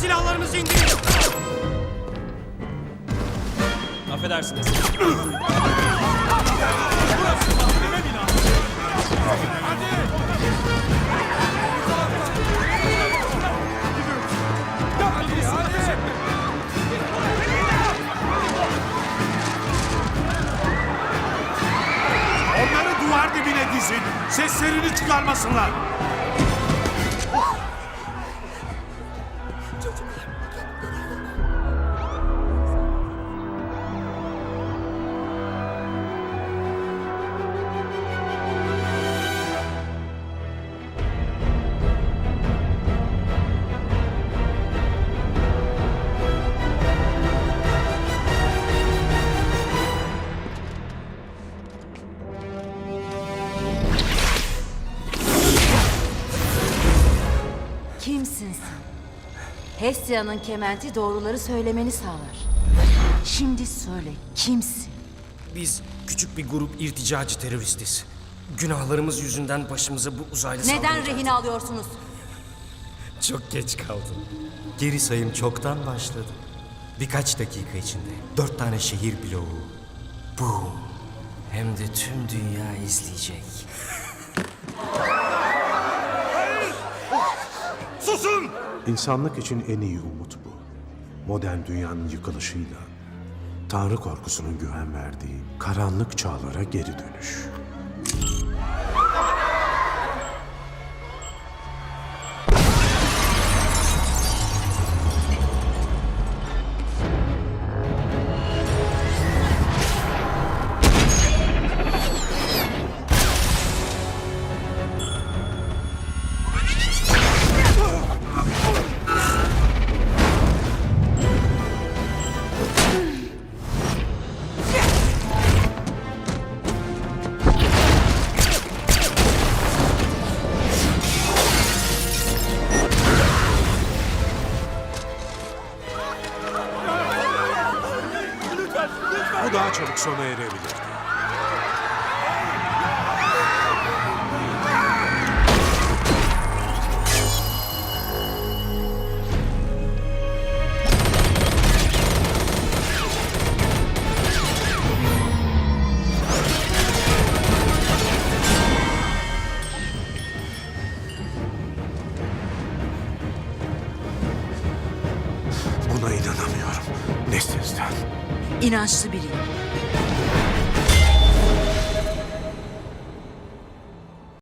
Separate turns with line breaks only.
Silahlarınızı indirin. Affedersiniz. Burası mahkeme binası.
Onları duvar dibine dizin. Seslerini çıkarmasınlar.
Kimsin sen? Hestia'nın kementi doğruları söylemeni sağlar. Şimdi söyle, kimsin?
Biz küçük bir grup irticacı teröristiz. Günahlarımız yüzünden başımıza bu uzaylı
Neden
saldırı
rehin
geldi.
alıyorsunuz?
Çok geç kaldım.
Geri sayım çoktan başladı. Birkaç dakika içinde dört tane şehir bloğu. Boom.
Hem de tüm dünya izleyecek.
Susun!
İnsanlık için en iyi umut bu. Modern dünyanın yıkılışıyla Tanrı korkusunun güven verdiği karanlık çağlara geri dönüş. Bu daha çabuk sona erebilirdi. Buna inanamıyorum. Ne sizden?
İnançlı biriyim.